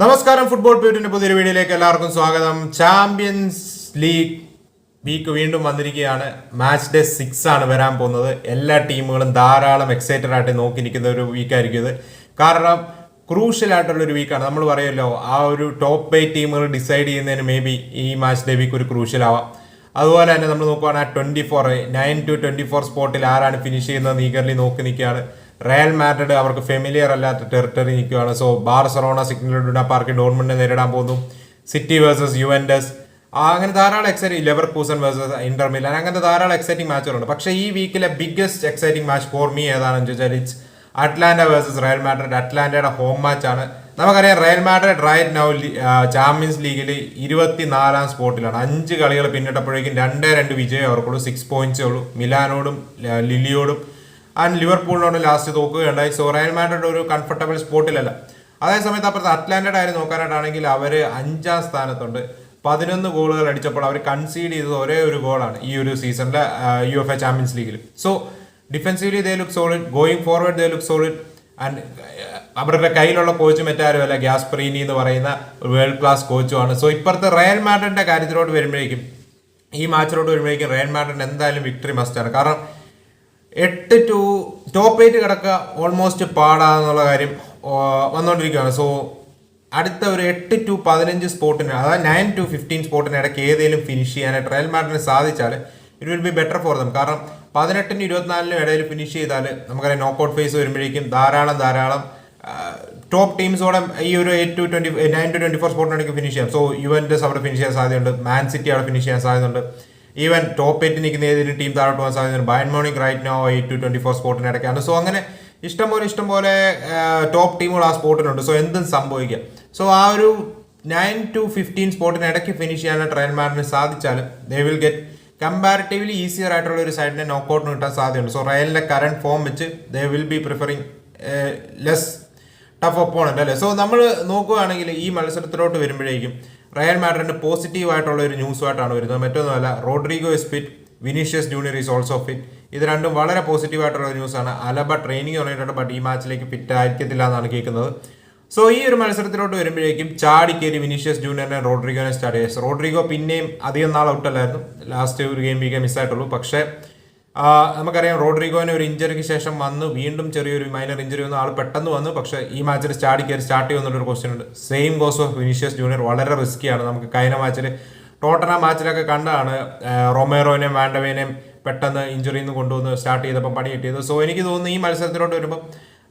നമസ്കാരം ഫുട്ബോൾ പ്യൂറ്റിന്റെ പുതിയൊരു വീഡിയോയിലേക്ക് എല്ലാവർക്കും സ്വാഗതം. ചാമ്പ്യൻസ് ലീഗ് വീക്ക് വീണ്ടും വന്നിരിക്കുകയാണ്. മാച്ച് ഡേ സിക്സ് ആണ് വരാൻ പോകുന്നത്. എല്ലാ ടീമുകളും ധാരാളം എക്സൈറ്റഡ് ആയിട്ട് നോക്കി നിൽക്കുന്ന ഒരു വീക്കായിരിക്കും ഇത്. കാരണം ക്രൂഷ്യൽ ആയിട്ടുള്ള ഒരു വീക്കാണ് നമ്മൾ പറയുമല്ലോ ആ ഒരു ടോപ്പ് എയ്റ്റ് ടീമുകൾ ഡിസൈഡ് ചെയ്യുന്നതിന് മേ ബി ഈ മാച്ച് ഡേ വീക്ക് ഒരു ക്രൂഷ്യൽ ആവാം. അതുപോലെ തന്നെ നമ്മൾ നോക്കുവാണെങ്കിൽ twenty four nine to twenty four സ്പോട്ടിൽ ആരാണ് ഫിനിഷ് ചെയ്യുന്നത് ഈഗർലി നോക്കി നിൽക്കുകയാണ്. റയൽ മാഡ്രിഡ് അവർക്ക് ഫെമിലിയർ അല്ലാത്ത ടെറിട്ടറി നിൽക്കുകയാണ്. So Barcelona Signal Iduna Park ഡോർമെന്റിനെ നേരിടാൻ പോകുന്നു. സിറ്റി വേഴ്സസ് യുവൻഡസ് അങ്ങനെ ധാരാളം exciting Leverkusen versus Inter Milan അങ്ങനത്തെ ധാരാളം എക്സൈറ്റിംഗ് മാച്ചുകളുണ്ട് പക്ഷേ ഈ വീക്കിലെ biggest exciting match for me ഏതാണെന്ന് ചോദിച്ചാൽ it's Atalanta versus Real Madrid അറ്റ്ലാന്റയുടെ home match ആണ്. നമുക്കറിയാം Real Madrid right now Champions ലീഗിൽ ഇരുപത്തിനാലാം സ്പോട്ടിലാണ് അഞ്ച് കളികൾ പിന്നിട്ടപ്പോഴേക്കും രണ്ടേ രണ്ട് വിജയം അവർക്കുള്ളൂ. സിക്സ് പോയിന്റ്സേ ഉള്ളൂ. മിലാനോടും ലിലിയോടും ആൻഡ് ലിവർപൂളിനോട് ലാസ്റ്റ് തോക്കുകയുണ്ടായി സോ റയൽ മാഡ്രിഡ് ഒരു കംഫർട്ടബിൾ സ്പോട്ടിലല്ല. അതേസമയത്ത് അപ്പുറത്ത് അറ്റ്ലാന്റഡ് ആയി നോക്കാനായിട്ടാണെങ്കിൽ അവർ അഞ്ചാം സ്ഥാനത്തുണ്ട്. പതിനൊന്ന് ഗോളുകൾ അടിച്ചപ്പോൾ അവർ കൺസീഡ് ചെയ്തത് ഒരേ ഒരു ഗോളാണ് ഈ ഒരു സീസണിലെ യു എഫ് എ ചാമ്പ്യൻസ് ലീഗിൽ so defensively they look solid going forward they look solid and അവരുടെ കയ്യിലുള്ള കോച്ച് മറ്റാരുമല്ല ഗ്യാസ്പ്രീനി എന്ന് പറയുന്ന വേൾഡ് ക്ലാസ് കോച്ചുമാണ് സോ ഇപ്പുറത്തെ റയൽ മാഡ്രിഡിന്റെ കാര്യത്തിലോട്ട് വരുമ്പോഴേക്കും ഈ മാച്ചിലോട്ട് വരുമ്പോഴേക്കും റയൽ മാഡ്രിഡ് എന്തായാലും വിക്ടറി മസ്റ്റാണ് കാരണം എട്ട് ടു ടോപ്പ് എയ്റ്റ് കിടക്കുക ഓൾമോസ്റ്റ് പാടാന്നുള്ള കാര്യം വന്നുകൊണ്ടിരിക്കുകയാണ് സോ അടുത്ത ഒരു എട്ട് ടു പതിനഞ്ച് സ്പോട്ടിന് അതായത് നയൻ ടു ഫിഫ്റ്റീൻ സ്പോട്ടിന് ഇടയ്ക്ക് ഏതെങ്കിലും ഫിനിഷ് ചെയ്യാനായിട്ട് റയൽ മാഡ്രിഡിന് സാധിച്ചാൽ it will be better for them കാരണം പതിനെട്ടിനും ഇരുപത്തിനാലിനും ഇടയിൽ ഫിനിഷ് ചെയ്താൽ നമുക്കറിയാം നോക്കൗട്ട് ഫേസ് വരുമ്പോഴേക്കും ധാരാളം ധാരാളം ടോപ്പ് ടീംസോടെ ഈ ഒരു eight to twenty nine to twenty four സ്പോട്ടിനിടയ്ക്ക് finish ചെയ്യാം. സോ യുവന്റസ് അവിടെ ഫിനിഷ് ചെയ്യാൻ സാധ്യതയുണ്ട്. മാൻ സിറ്റി അവിടെ ഫിനിഷ് ചെയ്യാൻ സാധ്യതയുണ്ട്. ഈവൻ ടോപ്പ് എയ്റ്റ് നിൽക്കുന്ന ഏതൊരു ടീം താഴോട്ട് പോകാൻ സാധ്യതയുണ്ട്. Bayern Munich right now eight to twenty four സ്പോട്ടിന് ഇടയ്ക്കാണ്. സോ അങ്ങനെ ഇഷ്ടംപോലെ ഇഷ്ടംപോലെ ടോപ്പ് ടീമുകൾ ആ സ്പോർട്ടിനുണ്ട് സോ എന്തും സംഭവിക്കാം. സോ ആ ഒരു നയൻ ടു ഫിഫ്റ്റീൻ സ്പോട്ടിന് ഇടയ്ക്ക് ഫിനിഷ് ചെയ്യാൻ റയൽ മാഡ്രിഡിന് സാധിച്ചാലും they will get comparatively easier ആയിട്ടുള്ള ഒരു സൈഡിനെ നോക്കൗട്ടിന് കിട്ടാൻ സാധ്യതയുണ്ട്. സോ റയലിന്റെ കറണ്ട് ഫോം വെച്ച് they will be preferring less tough opponent അല്ലേ? സോ നമ്മൾ നോക്കുകയാണെങ്കിൽ ഈ മത്സരത്തിലോട്ട് വരുമ്പോഴേക്കും റയൽ മാഡ്രിഡിന് പോസിറ്റീവായിട്ടുള്ള ഒരു ന്യൂസുമായിട്ടാണ് വരുന്നത്. മറ്റൊന്നുമല്ല Rodrygo is fit Vinicius Junior is also fit ഇത് രണ്ടും വളരെ പോസിറ്റീവ് ആയിട്ടുള്ള ഒരു ന്യൂസാണ് അലബ ട്രെയിനിങ് തുടങ്ങിയിട്ടുണ്ട് ബട്ട് ഈ മാച്ചിലേക്ക് ഫിറ്റ് ആയിരിക്കത്തില്ല എന്നാണ് കേൾക്കുന്നത്. സോ ഈ ഒരു മത്സരത്തിലോട്ട് വരുമ്പോഴേക്കും ചാടി ചാടിക്കേരി വിനീഷ്യസ് ജൂനിയറിനെ റോഡ്രിഗോനെ സ്റ്റാർട്ട് ചെയ്യാം. റോഡ്രിഗോ പിന്നെയും അധികം നാൾ ഔട്ടല്ലായിരുന്നു ലാസ്റ്റ് ഒരു ഗെയിം വീക്കെ മിസ്സായിട്ടുള്ളൂ പക്ഷേ നമുക്കറിയാം റോഡ്രിഗോനെ ഒരു ഇഞ്ചറിക്ക് ശേഷം വന്ന് വീണ്ടും ചെറിയൊരു മൈനർ ഇഞ്ചറി വന്ന് ആൾ പെട്ടെന്ന് വന്നു പക്ഷേ ഈ മാച്ചിൽ സ്റ്റാർട്ട് കയറി സ്റ്റാർട്ട് ചെയ്യുന്നൊരു ക്വസ്റ്റ്യൻ ഉണ്ട്. Same goes of Vinicius Junior വളരെ റിസ്ക്കിയാണ് നമുക്ക് കഴിഞ്ഞ മാച്ചിൽ ടോട്ടന മാച്ചിലൊക്കെ കണ്ടാണ് റൊമേറോനെയും വാൻഡവേനെയും പെട്ടെന്ന് ഇഞ്ചുറിയിൽ നിന്ന് കൊണ്ടുവന്ന് സ്റ്റാർട്ട് ചെയ്തപ്പോൾ പണി കിട്ടിയത്. സോ എനിക്ക് തോന്നുന്നു ഈ മത്സരത്തിലോട്ട് വരുമ്പോൾ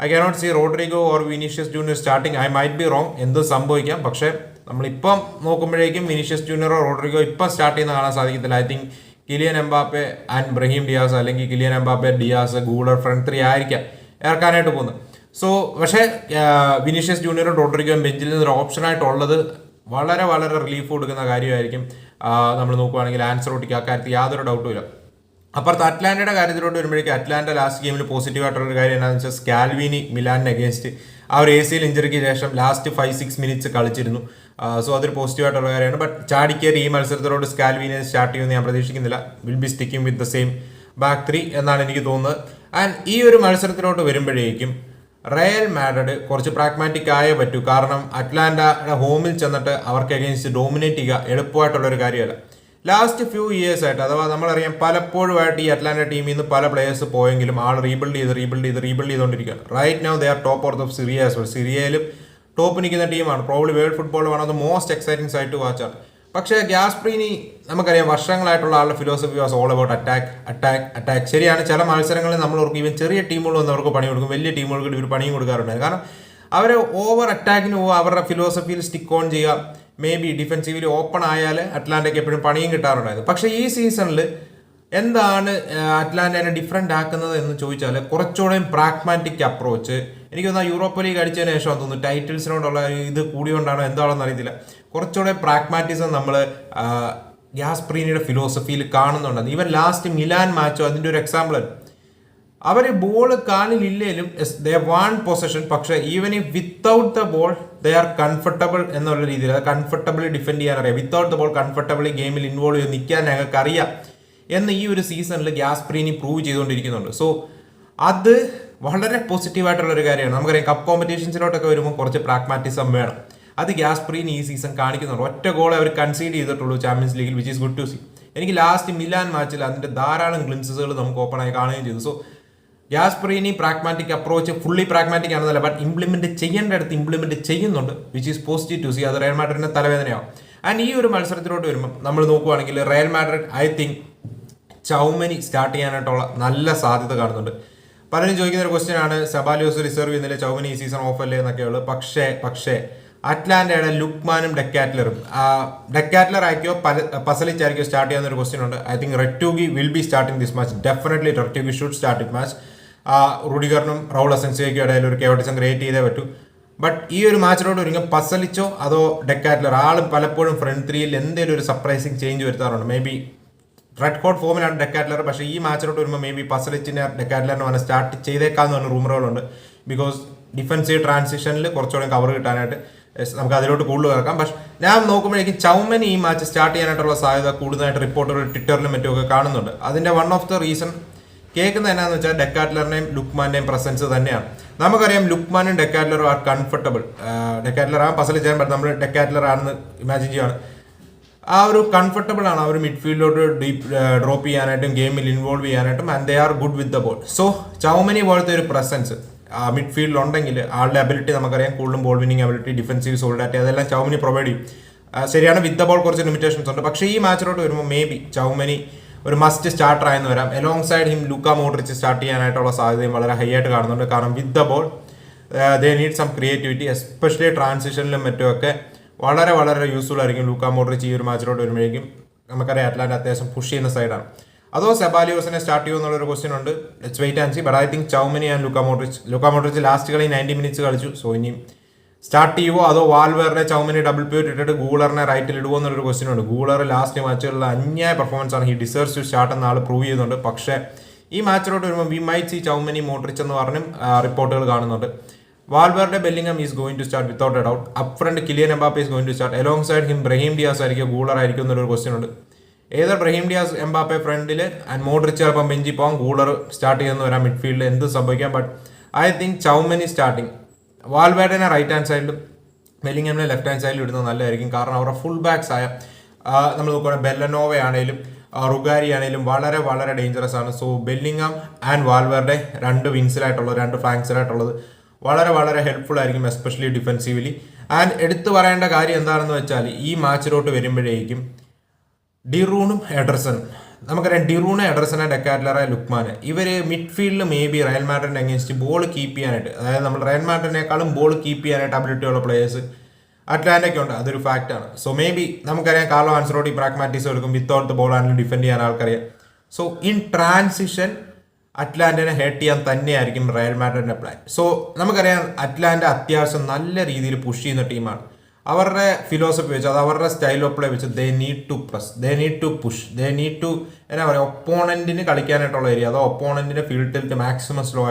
I cannot see Rodrygo or Vinicius Junior starting I might be wrong എന്ത് സംഭവിക്കാം? പക്ഷേ നമ്മളിപ്പം നോക്കുമ്പോഴേക്കും വിനീഷ്യസ് ജൂനിയറോ റോഡ്രിഗോ ഇപ്പം സ്റ്റാർട്ട് ചെയ്യുന്ന കാണാൻ സാധിക്കത്തില്ല. I think Kylian Mbappe and Brahim Diaz അല്ലെങ്കിൽ Kylian Mbappe Diaz Guler front three ആയിരിക്കാം ഇറക്കാനായിട്ട് പോകുന്നത്. സോ പക്ഷേ വിനീഷ്യസ് ജൂനിയറും റോഡ്രിഗോയും ബെഞ്ചിൽ നിന്ന് ഒരു ഓപ്ഷനായിട്ടുള്ളത് വളരെ വളരെ റിലീഫ് കൊടുക്കുന്ന കാര്യമായിരിക്കും. നമ്മൾ നോക്കുകയാണെങ്കിൽ ആൻസർ ഒട്ടിക്ക് അക്കാര്യത്തിൽ യാതൊരു ഡൗട്ടും ഇല്ല. അപ്പുറത്ത് അറ്റ്ലാന്റയുടെ കാര്യത്തിലോട്ട് വരുമ്പോഴേക്കും അറ്റ്ലാന്റ ലാസ്റ്റ് ഗെയിമിൽ പോസിറ്റീവ് ആയിട്ടുള്ള ഒരു കാര്യം എന്താണെന്ന് വെച്ചാൽ സ്കാൽവിനി മിലാനിന് അഗേൻസ്റ്റ് ആ ഒരു എ സിയിൽ ഇഞ്ചറിക്ക് ശേഷം ലാസ്റ്റ് ഫൈവ് സിക്സ് മിനിറ്റ്സ് കളിച്ചിരുന്നു. സോ അതൊരു പോസിറ്റീവ് ആയിട്ടുള്ള കാര്യമാണ്. ബട്ട് ചാടിക്കേറി ഈ മത്സരത്തിലോട് സ്കാൽവിനെ സ്റ്റാർട്ട് ചെയ്യുമെന്ന് ഞാൻ പ്രതീക്ഷിക്കുന്നില്ല. Will be sticking with the same back three എന്നാണ് എനിക്ക് തോന്നുന്നത്. ആൻഡ് ഈ ഒരു മത്സരത്തിലോട്ട് വരുമ്പോഴേക്കും റയൽ മാഡ്രിഡ് കുറച്ച് പ്രാഗ്മാറ്റിക് ആയേ പറ്റൂ. കാരണം അറ്റ്ലാന്റയുടെ ഹോമിൽ ചെന്നിട്ട് അവർക്ക് അഗേൻസ്റ്റ് ഡോമിനേറ്റ് ചെയ്യുക എളുപ്പമായിട്ടുള്ള ഒരു കാര്യമല്ല. ലാസ്റ്റ് ഫ്യൂ ഇയേഴ്സ് ആയിട്ട് അഥവാ നമ്മളറിയാം പലപ്പോഴുമായിട്ട് ഈ അറ്റ്ലാന്റ ടീമിൽ നിന്ന് പല പ്ലേയേഴ്സ് പോയെങ്കിലും ആൾ റീബിൽഡ് ചെയ്ത് റീബിൽഡ് ചെയ്ത് റീബിൽഡ് ചെയ്തുകൊണ്ടിരിക്കുകയാണ്. Right now they are top of the Serie A as well സിറിയയിലും top നിൽക്കുന്ന ടീമാണ് probably world football one of the most exciting side വാച്ചാണ് പക്ഷേ ഗ്യാസ്പ്രീനി നമുക്കറിയാം വർഷങ്ങളായിട്ടുള്ള ആളുടെ philosophy was all about attack attack attack ശരിയാണ് ചില മത്സരങ്ങളിൽ നമ്മൾ ഓർക്കും ഇവൻ ചെറിയ ടീമുകൾ വന്ന് അവർക്ക് പണി കൊടുക്കും. വലിയ ടീമുകൾക്ക് ഇവർ പണിയും കൊടുക്കാറുണ്ട് കാരണം അവർ ഓവർ അറ്റാക്കിന് പോകുക അവരുടെ ഫിലോസഫിയിൽ സ്റ്റിക്ക് ഓൺ ചെയ്യുക മേ ബി ഡിഫെൻസീവിൽ ഓപ്പൺ ആയാൽ അറ്റ്ലാന്റയ്ക്ക് എപ്പോഴും പണിയും കിട്ടാറുണ്ടായിരുന്നു. പക്ഷേ ഈ സീസണിൽ എന്താണ് അറ്റ്ലാന്റനെ ഡിഫറെന്റ് ആക്കുന്നത് എന്ന് ചോദിച്ചാൽ കുറച്ചുകൂടെ പ്രാഗ്മാറ്റിക് അപ്രോച്ച് എനിക്ക് തോന്നുന്നു യൂറോപ്പ് ലീഗ് അടിച്ചതിന് ശേഷം തോന്നുന്നു ടൈറ്റിൽസിനോടുള്ള ഇത് കൂടിയോണ്ടാണോ എന്താണെന്ന് അറിയത്തില്ല. കുറച്ചുകൂടെ പ്രാഗ്മാറ്റിസം നമ്മൾ ഗ്യാസ് പ്രീനിയുടെ ഫിലോസഫിയിൽ കാണുന്നുണ്ടെന്ന് ഈവൻ ലാസ്റ്റ് മിലാൻ മാച്ചോ അതിന്റെ ഒരു എക്സാമ്പിൾ അവർ ബോൾ കാലിലില്ലേലും ദേ വാൺ പൊസഷൻ പക്ഷെ even if without the ball they are comfortable എന്നുള്ള രീതിയിൽ അത് കംഫർട്ടബിളി ഡിഫെൻഡ് ചെയ്യാൻ അറിയാം വിത്തൗട്ട് ദ ബോൾ കംഫർട്ടബിളി ഗെയിമിൽ ഇൻവോൾവ് ചെയ്ത് നിൽക്കാൻ ഞങ്ങൾക്ക് അറിയാം എന്ന് ഈ ഒരു സീസണിൽ ഗ്യാസ് പ്രീനി പ്രൂവ് ചെയ്തുകൊണ്ടിരിക്കുന്നുണ്ട്. സോ അത് വളരെ പോസിറ്റീവായിട്ടുള്ള ഒരു കാര്യമാണ്. നമുക്കറിയാം കപ്പ് കോമ്പറ്റീഷൻസിലോട്ടൊക്കെ വരുമ്പോൾ കുറച്ച് പ്രാഗ്മാറ്റിസം വേണം. അത് ഗ്യാസ്പ്രീൻ ഈ സീസൺ കാണിക്കുന്നുണ്ട്. ഒറ്റ ഗോൾ അവർ കൺസീഡ് ചെയ്തിട്ടുള്ളൂ ചാമ്പ്യൻസ് ലീഗിൽ which is good to see എനിക്ക് ലാസ്റ്റ് മിലാൻ മാച്ചിൽ അതിന്റെ ധാരാളം ഗ്ലിംസസുകൾ നമുക്ക് ഓപ്പൺ ആയി കാണുകയും ചെയ്തു. So Gasperini pragmatic approach fully pragmatic ആണെന്നല്ല but implement ചെയ്യേണ്ട അടുത്ത് ഇംപ്ലിമെന്റ് ചെയ്യുന്നുണ്ട് which is positive to see അത് റയൽ മാഡ്രിഡിന്റെ തലവേദനയാവും. ആൻഡ് ഈ ഒരു മത്സരത്തിലോട്ട് വരുമ്പോൾ നമ്മൾ നോക്കുവാണെങ്കിൽ Real Madrid I think Tchouameni start ചെയ്യാനായിട്ടുള്ള നല്ല സാധ്യത കാണുന്നുണ്ട്. പലരും ചോദിക്കുന്ന ഒരു ക്വസ്റ്റ്യൻ ആണ് സബാലിയോസ് റിസർവ് ചെയ്യുന്നില്ല ചൗമനി ഈ സീസൺ ഓഫ് അല്ലേ എന്നൊക്കെയുള്ളൂ പക്ഷേ പക്ഷേ അറ്റ്ലാന്റയുടെ ലുക്മാനും ഡെക്കാറ്റ്ലറും ഡെക്കാറ്റ്ലർ ആയിരിക്കോ പല പസലിച്ചായിരിക്കോ സ്റ്റാർട്ട് ചെയ്യുന്ന ഒരു ക്വസ്റ്റ്യൻ ഉണ്ട്. I think Retegui will be starting this match definitely Retegui should start it match റുഡിഗറിനും Raul അസൻസിയയ്ക്കും ഇടയിൽ ഒരു കേവട്ടിസം ക്രിയേറ്റ് ചെയ്തേ പറ്റൂ. ബട്ട് ഈ ഒരു മാച്ചിനോട് ഒരുങ്ങി പസലിച്ചോ അതോ ഡെക്കാറ്റ്ലർ ആളും പലപ്പോഴും ഫ്രണ്ട് ത്രീയിൽ എന്തെങ്കിലും ഒരു സർപ്രൈസിങ് ചേഞ്ച് വരുത്താറുണ്ട്. മേ ബി റെഡ് കോട്ട് ഫോമിലാണ് ഡെക്കാറ്റ്ലർ പക്ഷേ ഈ മാച്ചിലോട്ട് വരുമ്പോൾ മേ ബി പസലിച്ചിനെ ഡെക്കാറ്റ്ലറിനെ വന്നെ സ്റ്റാർട്ട് ചെയ്തേക്കാന്ന് പറഞ്ഞ റൂമറുകളുണ്ട് ബിക്കോസ് ഡിഫൻസീവ് ട്രാൻസിഷനിൽ കുറച്ചുകൂടെ കവർ കിട്ടാനായിട്ട് നമുക്ക് അതിലോട്ട് കൂടുതൽ കിടക്കാം പക്ഷെ ഞാൻ നോക്കുമ്പോഴേക്കും ചൗമൻ ഈ മാച്ച് സ്റ്റാർട്ട് ചെയ്യാനായിട്ടുള്ള സാധ്യത കൂടുതലായിട്ട് റിപ്പോർട്ടുകൾ ട്വിറ്ററിലും മറ്റുമൊക്കെ കാണുന്നുണ്ട്. അതിന്റെ വൺ ഓഫ് ദ റീസൺ കേൾക്കുന്നത് എന്നാന്ന് വെച്ചാൽ ഡെക്കാറ്റ്ലറിനെയും ലുക്മാന്റെയും പ്രസൻസ് തന്നെയാണ്. നമുക്കറിയാം ലുക്മാനും ഡെക്കാറ്റ്ലറും ആർ കംഫർട്ടബിൾ ഡെക്കാറ്റ്ലർ ആ പസൽ ചെയ്യാൻ പറ്റും. നമ്മൾ ഡെക്കാറ്റ്ലർ ആണെന്ന് ഇമാജിൻ ചെയ്യുകയാണ് ആ ഒരു കംഫർട്ടബിൾ ആണ്. അവർ മിഡ്ഫീൽഡിലോട്ട് ഡീപ് ഡ്രോപ്പ് ചെയ്യാനായിട്ടും ഗെയിമിൽ ഇൻവോൾവ് ചെയ്യാനായിട്ടും and they are good with the ball so Tchouameni പോലത്തെ ഒരു പ്രസൻസ് ആ മിഡ്ഫീൽഡിൽ ഉണ്ടെങ്കിൽ ആളുടെ അബിലിറ്റി നമുക്കറിയാം. കൂടുതലും ball winning ability defensive solidity അതെല്ലാം ചൗമനി പ്രൊവൈഡ് ചെയ്യും. ശരിയാണ്. വിത്ത് ദ ബോൾ കുറച്ച് ലിമിറ്റേഷൻസ് ഉണ്ട്. പക്ഷേ ഈ മാച്ചിലോട്ട് വരുമ്പോൾ മേ ബി ചൗമനി ഒരു മസ്റ്റ് സ്റ്റാർട്ടർ ആയെന്ന് വരാം. Alongside him Luka Modric start ചെയ്യാനായിട്ടുള്ള സാധ്യതയും വളരെ ഹൈ ആയിട്ട് കാണുന്നുണ്ട്. കാരണം with the ball they need some creativity especially ട്രാൻസിഷനിലും മറ്റുമൊക്കെ വളരെ വളരെ യൂസ്ഫുൾ ആയിരിക്കും ലൂക്ക മോഡ്രിച്ച് ഈ ഒരു മാച്ചിലോട്ട് വരുമ്പോഴേക്കും. നമുക്കറിയാം അറ്റ്ലാന്റ് അത്യാവശ്യം പുഷ് ചെയ്യുന്ന സൈഡാണ് അതോ സെബാലിയോസിനെ സ്റ്റാർട്ട് ചെയ്യുമോ എന്നുള്ളൊരു ക്വസ്റ്റ്യൻ ഉണ്ട്. Let's wait and see but I think Tchouameni and Luka Modric Luka Modric last കളി നയന്റി മിനിറ്റ്സ് കളിച്ചു. സോ ഇനി സ്റ്റാർട്ട് ചെയ്യുമോ അതോ വാൽവേറിനെ ചൗമിനെ ഡബിൾ പ്യൂർ ഇട്ടിട്ട് ഗൂളറിനെ റൈറ്റിൽ ഇടുമോ എന്നുള്ളൊരു ക്വസ്റ്റ്യൻ ഉണ്ട്. ഗൂളർ ലാസ്റ്റ് മാച്ചുകളിൽ അന്യായ പെർഫോമൻസ് ആണ്. ഹി ഡിസേർവ്സ് ടു സ്റ്റാർട്ട് എന്ന ആൾ പ്രൂവ് ചെയ്യുന്നുണ്ട് പക്ഷേ ഈ മാച്ചിലോട്ട് വരുമ്പോൾ we might see Tchouameni Modric എന്ന് പറഞ്ഞും റിപ്പോർട്ടുകൾ കാണുന്നുണ്ട്. വാൽവേറുടെ Bellingham is going to start without a doubt up front Kylian Mbappe is going to start alongside him Brahim Diaz ആയിരിക്കും ഗൂളർ ആയിരിക്കും എന്നൊരു ക്വസ്റ്റ്യൻ ഉണ്ട്. ഏതർ ബ്രഹീം ഡിയാസ് എംബാപ്പെ ഫ്രണ്ടിൽ and Modric ചിലപ്പം ബെഞ്ചി ഗൂളർ സ്റ്റാർട്ട് ചെയ്യുന്ന വരാം മിഡ്ഫീൽഡിൽ എന്ത് സംഭവിക്കാം. But I think Tchouameni starting വാൽവേഡിനെ right hand സൈഡിലും ബെല്ലിംഗമിനെ ലെഫ്റ്റ് ഹാൻഡ് സൈഡിലും ഇടുന്നത് നല്ലതായിരിക്കും. കാരണം അവരുടെ ഫുൾ ബാക്സ് ആയ നമ്മൾ നോക്കുകയാണെങ്കിൽ ബെല്ലനോവ ആണെങ്കിലും റുഗാരി ആണെങ്കിലും വളരെ വളരെ ഡേഞ്ചറസ് ആണ്. സോ ബെല്ലിംഗാം ആൻഡ് വാൽവറുടെ രണ്ട് വിങ്സിലായിട്ടുള്ളത് രണ്ട് ഫ്ലാങ്സിലായിട്ടുള്ളത് വളരെ വളരെ ഹെൽപ്ഫുൾ ആയിരിക്കും എസ്പെഷ്യലി ഡിഫെൻസീവ്ലി ആൻഡ് എടുത്തു പറയേണ്ട കാര്യം എന്താണെന്ന് വെച്ചാൽ ഈ മാച്ചിലോട്ട് വരുമ്പോഴേക്കും ഡിറൂണും എഡർസണും നമുക്കറിയാം ഡിറൂണ് എഡർസന ഡെക്കാറ്റ്ലറെ ലുക്മാന് ഇവർ മിഡ്ഫീൽഡിൽ മേ ബി റയൽ മാഡ്രിഡിന് അഗേൻസ്റ്റ് ബോൾ കീപ്പ് ചെയ്യാനായിട്ട് അതായത് നമ്മൾ റയൽ മാഡ്രിഡിനേക്കാളും ബോൾ കീപ്പ് ചെയ്യാനായിട്ട് അബിലിറ്റി ഉള്ള പ്ലേയേഴ്സ് അറ്റ്ലാന്റൊക്കെ ഉണ്ട്. അതൊരു ഫാക്റ്റ് ആണ്. സോ മേ ബി നമുക്കറിയാം കാർലോ ആൻസറോട്ടി പ്രാഗ്മാറ്റിക്സ് എടുക്കും. വിത്തൗട്ട് ദ ബോൾ ആണെങ്കിലും ഡിഫെൻഡ് ചെയ്യാൻ ആൾക്കറിയാം. സോ ഇൻ ട്രാൻസിഷൻ അറ്റ്ലാന്റിനെ ഹേർട്ട് ചെയ്യാൻ തന്നെയായിരിക്കും റയൽ മാഡ്രിഡിന്റെ പ്ലാൻ സോ നമുക്കറിയാം അറ്റ്ലാന്റ അത്യാവശ്യം നല്ല രീതിയിൽ പുഷ് ചെയ്യുന്ന ടീമാണ് അവരുടെ ഫിലോസഫി വെച്ച് അത് അവരുടെ സ്റ്റൈൽ ഓഫ് പ്ലേ വെച്ച് they need to press they need to push they need to എന്നാ പറയുക ഒപ്പോണന്റിന് കളിക്കാനായിട്ടുള്ള ഏരിയ അതോ ഒപ്പോണന്റിന്റെ ഫീൽഡിലേക്ക് മാക്സിമം സ്ലോ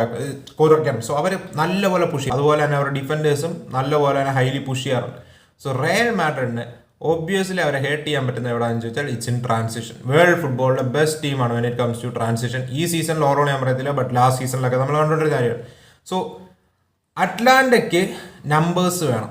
കുറയ്ക്കാൻ സോ അവർ നല്ലപോലെ പുഷ് ചെയ്യും. അതുപോലെ തന്നെ അവരുടെ ഡിഫൻഡേഴ്സും നല്ലപോലെ തന്നെ ഹൈലി പുഷ് ചെയ്യാറുണ്ട്. സോ റയൽ മാഡ്രിഡിന് ഒബ്വിയസ്ലി അവരെ ഹേർട്ട് ചെയ്യാൻ പറ്റുന്ന എവിടെയാണെന്ന് ചോദിച്ചാൽ ഇറ്റ്സ് ഇൻ ട്രാൻസിഷൻ വേൾഡ് ഫുട്ബോളിലെ ബെസ്റ്റ് ടീമാണ് when it comes to transition ഈ സീസണിൽ ഓറോ ഞാൻ പറയത്തില്ല ബട്ട് ലാസ്റ്റ് സീസണിലൊക്കെ നമ്മൾ കണ്ടുകൊണ്ടൊരു കാര്യമാണ്. സോ അറ്റ്ലാന്റയ്ക്ക് നമ്പേഴ്സ് വേണം.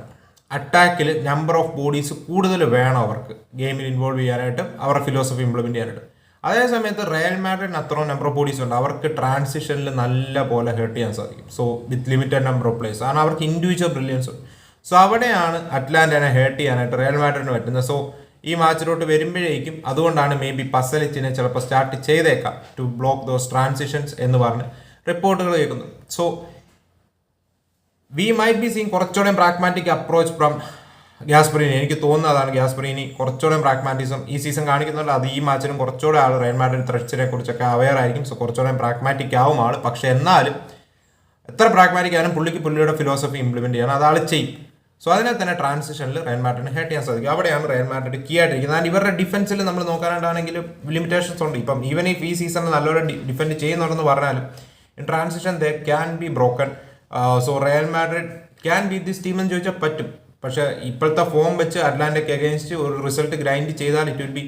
അറ്റാക്കിൽ നമ്പർ ഓഫ് ബോഡീസ് കൂടുതൽ വേണം അവർക്ക്. ഗെയിമിൽ ഇൻവോൾവ് ചെയ്യാനായിട്ടും അവരുടെ ഫിലോസഫി ഇംപ്ലിമെന്റ് ചെയ്യാനായിട്ടും. അതേ സമയത്ത് റയൽ മാഡ്രിഡിന് അത്രയും നമ്പർ ഓഫ് ബോഡീസ് ഉണ്ട്. അവർക്ക് ട്രാൻസിഷനിൽ നല്ല പോലെ ഹേർട്ട് ചെയ്യാൻ സാധിക്കും. So with limited number of plays കാരണം അവർക്ക് ഇൻഡിവിജ്വൽ ബ്രില്യൻസ് ഉണ്ട്. സോ അവിടെയാണ് അറ്റ്ലാന്റനെ ഹേർട്ട് ചെയ്യാനായിട്ട് റയൽ മാഡ്രിഡിന് പറ്റുന്നത്. സോ ഈ മാച്ചിലോട്ട് വരുമ്പോഴേക്കും അതുകൊണ്ടാണ് മേ ബി പസലിച്ചിനെ ചിലപ്പോൾ സ്റ്റാർട്ട് ചെയ്തേക്കാം. ടു ബ്ലോക്ക് ദോസ് ട്രാൻസിഷൻസ് എന്ന് പറഞ്ഞ് റിപ്പോർട്ടുകൾ കേൾക്കുന്നു. So we might be seeing കുറച്ചുകൂടെ പ്രാഗ്മാറ്റിക് അപ്രോച്ച് ഫ്രം ഗ്യാസ്പെറീനി എനിക്ക് തോന്നുന്നതാണ് ഗ്യാസ്പെറീനി കുറച്ചുകൂടെ പ്രാഗ്മാറ്റിസം ഈ സീസൺ കാണിക്കുന്നുണ്ട്. അത് ഈ മാച്ചിനും കുറച്ചുകൂടെ ആൾ റയൽ മാഡ്രിഡ് ത്രെഡ്സിനെ കുറിച്ചൊക്കെ അവെയർ ആയിരിക്കും. സോ കുറച്ചുകൂടെ പ്രാഗ്മാറ്റിക് ആവും ആൾ പക്ഷെ എന്നാലും എത്ര പ്രാഗ്മാറ്റിക് ആയാലും പുള്ളിക്ക് പുള്ളിയുടെ ഫിലോസഫി ഇംപ്ലിമെന്റ് ചെയ്യണം. അത് ആൾ ചെയ്യും. സോ അതിനെ തന്നെ ട്രാൻസിഷനിൽ റയൽ മാഡ്രിഡിന് ഹേർട്ട് ചെയ്യാൻ സാധിക്കും. അവിടെയാണ് റയൽ മാഡ്രിഡ് കീ ആയിട്ടിരിക്കുന്നത് ആൻഡ് ഇവരുടെ ഡിഫൻസിൽ നമ്മൾ നോക്കാനായിട്ടാണെങ്കിൽ ലിമിറ്റേഷൻസ് ഉണ്ട്. ഇപ്പം ഈവൻ ഈ ഈ സീസണിൽ നല്ലൊരു ഡിഫെൻഡ് ചെയ്യുന്നുണ്ടെന്ന് പറഞ്ഞാലും in transition they can be broken so Real Madrid can be this team എന്ന് ചോദിച്ചാൽ പറ്റും. പക്ഷേ ഇപ്പോഴത്തെ ഫോം വെച്ച് അറ്റ്ലാന്റയ്ക്ക് അഗേൻസ്റ്റ് ഒരു റിസൾട്ട് ഗ്രൈൻഡ് ചെയ്താൽ ഇറ്റ് വിൽ ബി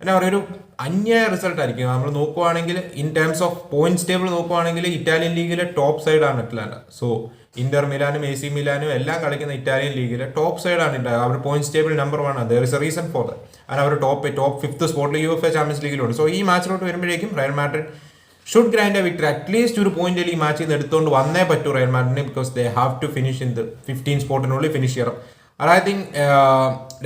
എന്നാ പറയുക ഒരു അന്യായ റിസൾട്ട് ആയിരിക്കും. നമ്മൾ നോക്കുവാണെങ്കിൽ in terms of points table നോക്കുവാണെങ്കിൽ ഇറ്റാലിയൻ ലീഗിലെ ടോപ്പ് സൈഡാണ് അറ്റ്ലാന്റ സോ ഇന്റർ മിലാനും എ സി മിലാനും എല്ലാം കളിക്കുന്ന ഇറ്റാലിയൻ ലീഗിലെ ടോപ്പ് സൈഡാണ് ഉണ്ടായത് അവർ പോയിന്റ്സ് ടേബിൾ നമ്പർ വൺ ആണ്. There is a reason for the our top top fifth സ്പോട്ടിൽ യു എഫ് എ ചാമ്പ്യൻസ് ലീഗിലുണ്ട് സോ ഈ മാച്ചിലോട്ട് വരുമ്പോഴേക്കും Real Madrid should grand a victory at least ഒരു പോയിന്റിൽ ഈ മാച്ചിൽ നിന്ന് എടുത്തുകൊണ്ട് വന്നേ പറ്റൂ Real മാഡ്രിഡിന് because they have to finish in the fifteen സ്പോട്ടിനുള്ളിൽ finish ചെയ്യണം. ഐ തിങ്ക്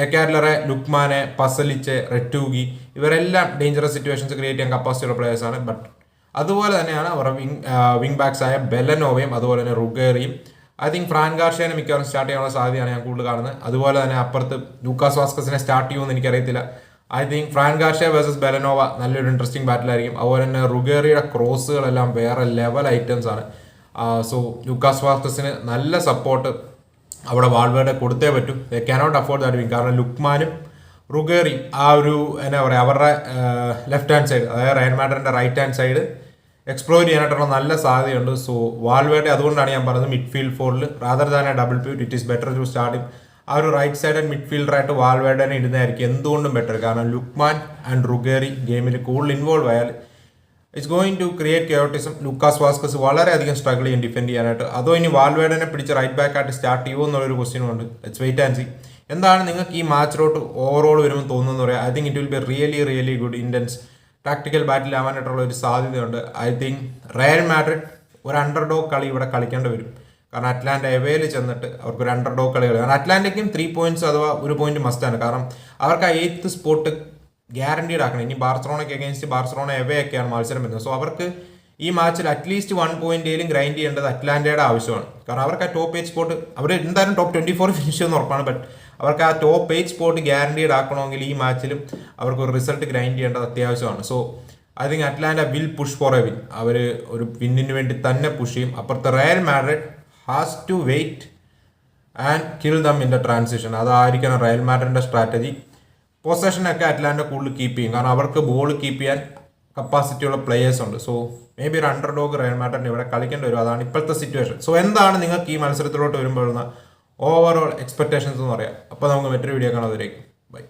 ഡെക്കാരിലറെ ലുക്മാനെ പസലിച്ച് റെറ്റൂഗി ഇവരെല്ലാം ഡേഞ്ചറസ് സിറ്റുവേഷൻസ് ക്രിയേറ്റ് ചെയ്യാൻ കപ്പാസിറ്റി ഉള്ള ആണ്. ബട്ട് അതുപോലെ തന്നെയാണ് അവരുടെ വിങ് വിങ് ബാക്സ് ആയ ബെലനോവയും അതുപോലെ തന്നെ റുഗേറിയും ഐ തിങ്ക് ഫ്രാൻ ഗാർഷ്യനെ മിക്കവാറും സ്റ്റാർട്ട് ചെയ്യാനുള്ള സാധ്യതയാണ് ഞാൻ കൂടുതൽ കാണുന്നത്. അതുപോലെ തന്നെ അപ്പുറത്ത് ലൂക്കാസ് വാസ്കസിനെ സ്റ്റാർട്ട് ചെയ്യുമെന്ന് എനിക്കറിയത്തില്ല. I think Fran Garcia versus Bellanova നല്ലൊരു ഇൻട്രസ്റ്റിംഗ് ബാറ്റിലായിരിക്കും അതുപോലെ തന്നെ റുഗേറിയുടെ ക്രോസുകളെല്ലാം വേറെ ലെവൽ ഐറ്റംസ് ആണ്. സോ ലൂക്കാസ് വാസ്റ്റസിന് നല്ല സപ്പോർട്ട് അവിടെ വാൾവേർഡ് കൊടുത്തേ പറ്റും. They cannot afford that win കാരണം ലുക്മാനും റുഗേറി ആ ഒരു എന്നാ പറയുക അവരുടെ ലെഫ്റ്റ് ഹാൻഡ് സൈഡ് അതായത് റയൻ മാഡറിന്റെ റൈറ്റ് ഹാൻഡ് സൈഡ് എക്സ്പ്ലോർ ചെയ്യാനായിട്ടുള്ള നല്ല സാധ്യതയുണ്ട്. സോ വാൾവേഡ് അതുകൊണ്ടാണ് ഞാൻ പറഞ്ഞത് മിഡ്ഫീൽഡ് ഫോറിൽ rather than a double pivot it is better to start ആ ഒരു റൈറ്റ് സൈഡ് ആൻഡ് മിഡ്ഫീൽഡറായിട്ട് വാൾവേഡനെ ഇടുന്നതായിരിക്കും എന്തുകൊണ്ടും ബെറ്റർ കാരണം ലുക്മാൻ ആൻഡ് റുഗേറി ഗെയിമിൽ കൂടുതൽ ഇൻവോൾവ് ആയാൽ ഇറ്റ്സ് ഗോയിങ് ടു ക്രിയേറ്റ് കയോട്ടിസം ലുക്കാസ് വാസ്കസ് വളരെയധികം സ്ട്രഗിൾ ചെയ്യും ഡിഫെൻഡ് ചെയ്യാനായിട്ട്. അതോ ഇനി വാൽവേഡനെ പിടിച്ച് റൈറ്റ് ബാക്ക് ആയിട്ട് സ്റ്റാർട്ട് ചെയ്യുമോ എന്നുള്ളൊരു ക്വസ്റ്റ്യനും ഉണ്ട്. ഇറ്റ്സ് വെയിറ്റ് ആൻഡ് സി എന്താണ് നിങ്ങൾക്ക് ഈ മാച്ചിലോട്ട് ഓവറോൾ വരുമ്പോൾ തോന്നുന്നത് പറയാം? I think it will be really really good intense tactical battle ആവാനായിട്ടുള്ള ഒരു സാധ്യതയുണ്ട്. ഐ തിങ്ക് റയൽ മാഡ്രിഡ് ഒരു അണ്ടർ ഡോഗ് കളി ഇവിടെ കളിക്കേണ്ടി വരും. കാരണം അറ്റ്ലാന്റ എവേയിൽ ചെന്നിട്ട് അവർക്ക് ഒരു അണ്ടർഡോഗ് കളി കളികൾ കാരണം അറ്റ്ലാന്റയ്ക്കും ത്രീ പോയിന്റ്സ് അഥവാ ഒരു പോയിന്റ് മസ്റ്റാണ് കാരണം അവർക്ക് ആ എയ്ത്ത് സ്പോട്ട് ഗ്യാരണ്ടീഡ് ആക്കണം. ഇനി ബാർസലോണയ്ക്ക് അഗേൻസ്റ്റ് ബാർസലോണ എവേ ഒക്കെയാണ് മത്സരം വരുന്നത്. സോ അവർക്ക് ഈ മാച്ചിൽ അറ്റ്ലീസ്റ്റ് വൺ പോയിന്റേലും ഗ്രൈൻഡ് ചെയ്യേണ്ടത് അറ്റ്ലാന്റയുടെ ആവശ്യമാണ്. കാരണം അവർക്ക് ആ ടോപ്പ് എയ്റ്റ് സ്പോട്ട് അവർ എന്തായാലും ടോപ്പ് ട്വന്റി ഫോർ ഫിനിഷ് എന്ന് ഉറപ്പാണ്. ബട്ട് അവർക്ക് ആ ടോപ്പ് എയ്റ്റ് സ്പോട്ട് ഗ്യാരണ്ടീഡ് ആക്കണമെങ്കിൽ ഈ മാച്ചിലും അവർക്ക് ഒരു റിസൾട്ട് ഗ്രൈൻഡ് ചെയ്യേണ്ടത് അത്യാവശ്യമാണ്. So I think Atalanta will push for a win അവർ ഒരു വിന്നിന് വേണ്ടി തന്നെ പുഷ് ചെയ്യും. അപ്പുറത്തെ Real Madrid has to wait and kill them in the transition അതായിരിക്കണം റയൽ മാഡ്രിഡിന്റെ സ്ട്രാറ്റജി പൊസഷനൊക്കെ അറ്റ്ലാന്റെ കൂടുതൽ കീപ്പ് ചെയ്യും. കാരണം അവർക്ക് ബോൾ കീപ്പ് ചെയ്യാൻ കപ്പാസിറ്റി ഉള്ള പ്ലേയേഴ്സ് ഉണ്ട്. സോ മേ ബി ഒരു അണ്ടർ ഡോഗ് റയൽ മാഡ്രിഡിന് ഇവിടെ കളിക്കേണ്ടി വരും. അതാണ് ഇപ്പോഴത്തെ സിറ്റുവേഷൻ സോ എന്താണ് നിങ്ങൾക്ക് ഈ മത്സരത്തിലോട്ട് വരുമ്പോഴുള്ള ഓവറോൾ എക്സ്പെക്ടേഷൻസ് എന്ന് പറയാം. അപ്പോൾ നമുക്ക് മറ്റൊരു വീഡിയോ കാണാതിരിക്കും ബൈ